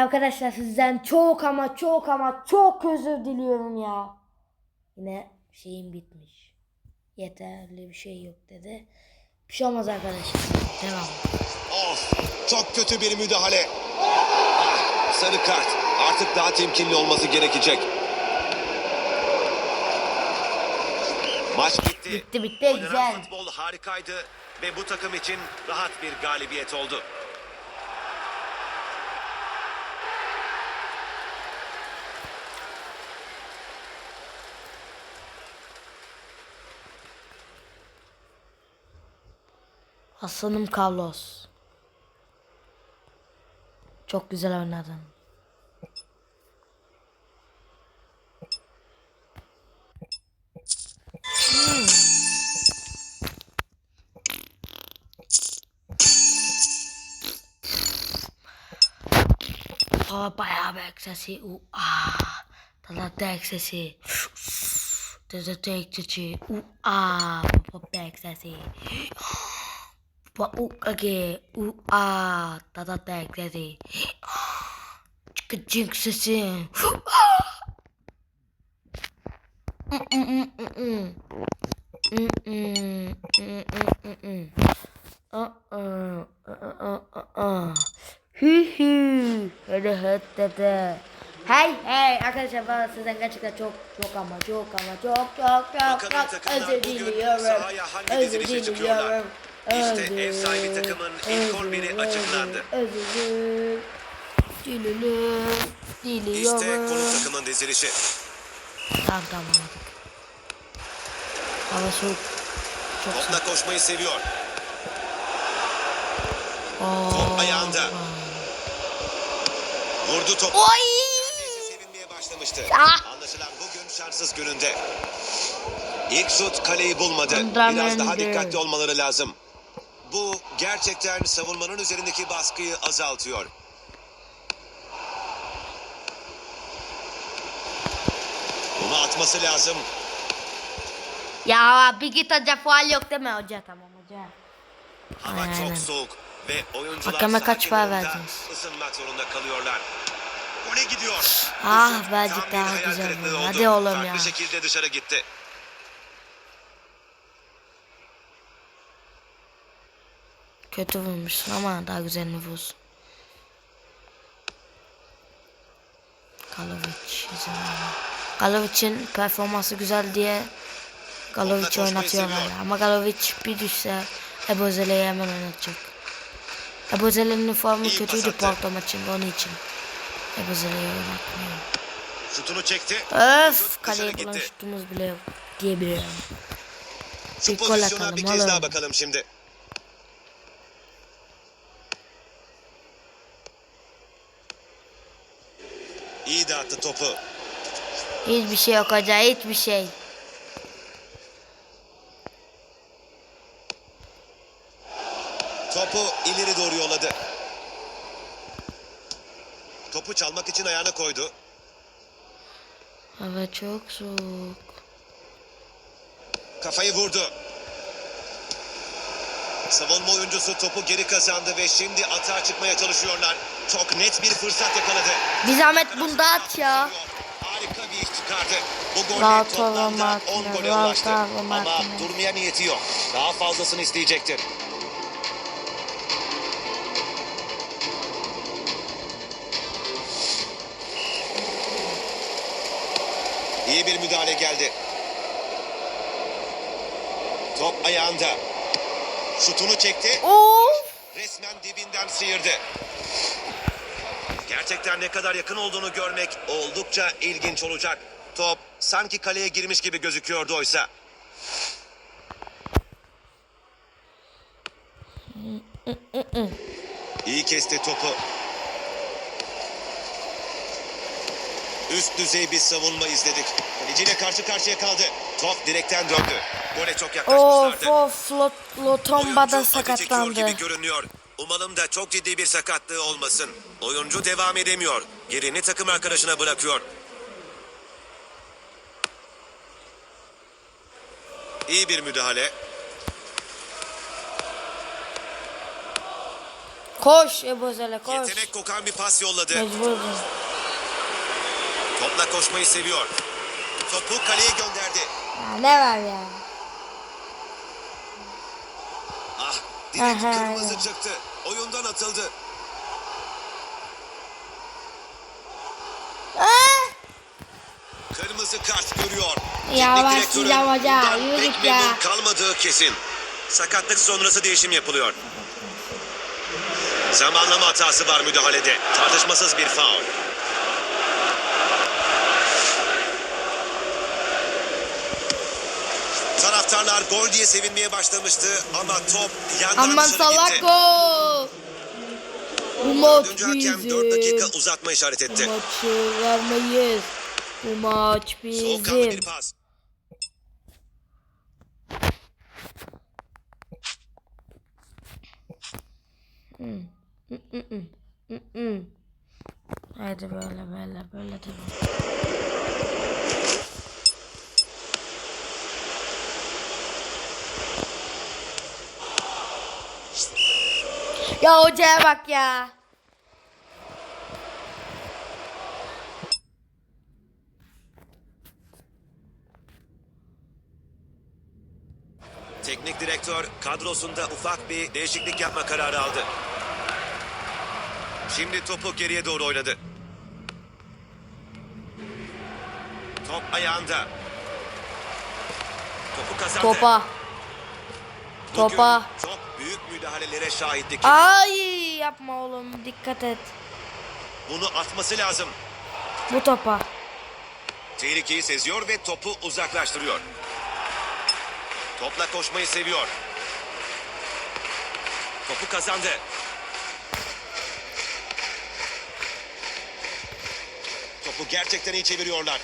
Arkadaşlar sizden çok ama çok ama çok özür diliyorum ya. Yine şeyim bitmiş. Yeterli bir şey yok dedi. Bir şey olmaz arkadaşlar. Devam. Of çok kötü bir müdahale. Ah, sarı kart. Artık daha temkinli olması gerekecek. Maç bitti. Bitti, bitti, Oynanan güzel. futbol harikaydı ve bu takım için rahat bir galibiyet oldu. Hasan'ım Carlos. Çok güzel oynadın. Hmm. Aa, bayağı bir eksesi. Aa. Talat eksesi. Talat eksesi. U aa. Pop eksesi. Pa u kage. U aa. Talat eksesi. Çıkıcık sesi. Hü hü. Hadi hadi dede. Hey hey arkadaşlar bana sizden gerçekten çok çok ama çok ama çok çok çok çok özür diliyorum. Özür diliyorum. İşte ev sahibi takımın ilk 11'i açıklandı. Özür diliyorum. Diliyorum. İşte konuk takımın dizilişi. Tamam tamam. Hava soğuk. Çok. Topla koşmayı seviyor. Oo. Top ayağında. Vurdu topu. Oy! Sevinmeye başlamıştı. Ah! Anlaşılan bugün şanssız gününde. İlk şut kaleyi bulmadı. Biraz daha dikkatli olmaları lazım. Bu gerçekten savunmanın üzerindeki baskıyı azaltıyor. Bunu atması lazım. Ya bir git hoca faal yok deme hoca tamam hoca. Hava Aynen. çok soğuk ve oyuncular Hakeme kaç para verdiniz? ısınmak zorunda kalıyorlar. Gole gidiyor. Ah, Bu şut belki tam bir daha güzel. Hadi oğlum Farklı ya. şekilde dışarı gitti. Kötü vurmuşsun ama daha güzelini vursun. Galovic. Galovic'in performansı güzel diye Galovic'i oynatıyorlar. Ama Galovic bir düşse Ebozele'yi hemen oynatacak. Ebozele'nin formu İyi kötüydü. Porto maçında onun için. Ebozele'yi oynatmıyor. Şutunu çekti. Öf Şut kaleye bulan şutumuz bile yok diyebilirim. Şu Bir pozisyona bir kez daha bakalım şimdi. Dağıttı topu. Hiçbir şey yok hoca hiçbir şey. Topu ileri doğru yolladı. Topu çalmak için ayağına koydu. Hava çok soğuk. Kafayı vurdu. Savunma oyuncusu topu geri kazandı ve şimdi atağa çıkmaya çalışıyorlar. Çok net bir fırsat yakaladı. Bir zahmet bunu da at ya. Harika bir iş çıkardı. Bu golle Lautaro toplamda 10 Martinez, gole ulaştı. Ama durmaya niyeti yok. Daha fazlasını isteyecektir. İyi bir müdahale geldi. Top ayağında. Şutunu çekti. Of. Dibinden sıyırdı. Gerçekten ne kadar yakın olduğunu görmek oldukça ilginç olacak. Top sanki kaleye girmiş gibi gözüküyordu oysa. İyi kesti topu. Üst düzey bir savunma izledik. Kaleciyle karşı karşıya kaldı. Top direkten döndü. Gole çok Of yaklaşmışlardı. of Lot, Lotomba da Oyuncu acı çekiyor sakatlandı. gibi görünüyor. Umalım da çok ciddi bir sakatlığı olmasın. Oyuncu devam edemiyor. Yerini takım arkadaşına bırakıyor. İyi bir müdahale. Koş Ebozele koş. Yetenek kokan bir pas yolladı. Mecburdum. Topla koşmayı seviyor. Topu kaleye gönderdi. Ya ne var ya? Ah, direkt Aha. kırmızı çıktı. Oyundan atıldı. Aa! Kırmızı kart görüyor. Ya Teknik başlayacağım direktörün hoca, bundan yürü pek ya. kalmadığı kesin. Sakatlık sonrası değişim yapılıyor. Zamanlama hatası var müdahalede. Tartışmasız bir faul. Taraftarlar gol diye sevinmeye başlamıştı ama top yandan Aman salak gitti. gol. Bu maç Dördüncü hakem bizim. 4 dakika uzatma işaret Bu etti. maçı vermeyiz. Bu maç Soğukkanlı bir bizim. pas. Mm. Haydi böyle böyle böyle devam. Ya hocaya bak ya. Teknik direktör kadrosunda ufak bir değişiklik yapma kararı aldı. Şimdi topu geriye doğru oynadı. Top ayağında. Topu kazandı. Topa. Bugün topa. Çok büyük müdahalelere şahitlik. Ay yapma oğlum dikkat et. Bunu atması lazım. Bu topa. Tehlikeyi seziyor ve topu uzaklaştırıyor. Topla koşmayı seviyor. Topu kazandı. Topu gerçekten iyi çeviriyorlar.